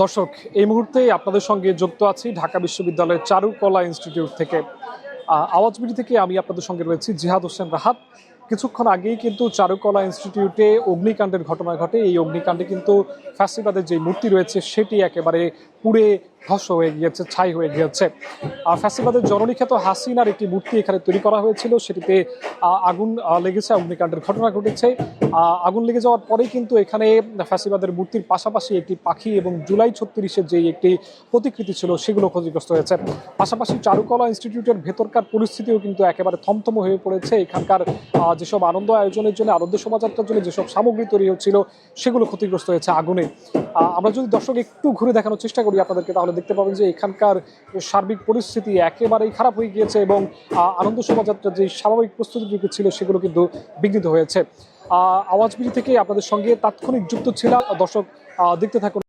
দর্শক, এই মুহূর্তে আপনাদের সঙ্গে যুক্ত আছি ঢাকা বিশ্ববিদ্যালয়ের চারুকলা ইনস্টিটিউট থেকে। আওয়াজ আওয়াজবিড়ি থেকে আমি আপনাদের সঙ্গে রয়েছি জিহাদ হোসেন রাহাত। কিছুক্ষণ আগেই কিন্তু চারুকলা ইনস্টিটিউটে অগ্নিকাণ্ডের ঘটনা ঘটে। এই অগ্নিকাণ্ডে কিন্তু ফ্যাসিবাদের যে মূর্তি রয়েছে, সেটি একেবারে পুড়ে ধ্বংস হয়ে গিয়েছে, ছাই হয়ে গিয়েছে। ফ্যাসিবাদের জননিখ্যাত হাসিনার একটি মূর্তি এখানে তৈরি করা হয়েছিল। সেটিতে আগুন লেগেছে, অগ্নিকাণ্ডের ঘটনা ঘটেছে। আগুন লেগে যাওয়ার পরেই কিন্তু এখানে ফ্যাসিবাদের মূর্তির পাশাপাশি একটি পাখি এবং জুলাই ছত্রিশের যে একটি প্রতিকৃতি ছিল, সেগুলো ক্ষতিগ্রস্ত হয়েছে। পাশাপাশি চারুকলা ইনস্টিটিউটের ভেতরকার পরিস্থিতিও কিন্তু একেবারে থমথম হয়ে পড়েছে। এখানকার যেসব আনন্দ আয়োজনের জন্য, আনন্দ শোভাযাত্রার জন্য যেসব সামগ্রী তৈরি হচ্ছিল, সেগুলো ক্ষতিগ্রস্ত হয়েছে আগুনে। আমরা যদি দর্শক একটু ঘুরে দেখানোর চেষ্টা করি আপনাদেরকে তাহলে দেখতে পাবেন যে এখানকার সার্বিক পরিস্থিতি একেবারেই খারাপ হয়ে গিয়েছে এবং আনন্দ শোভাযাত্রার যে স্বাভাবিক প্রস্তুতিটুকু ছিল সেগুলো কিন্তু বিঘ্নিত হয়েছে। আহ, আওয়াজবিড়ি থেকে আপনাদের সঙ্গে তাৎক্ষণিক যুক্ত ছিলাম। দর্শক দেখতে থাকুন।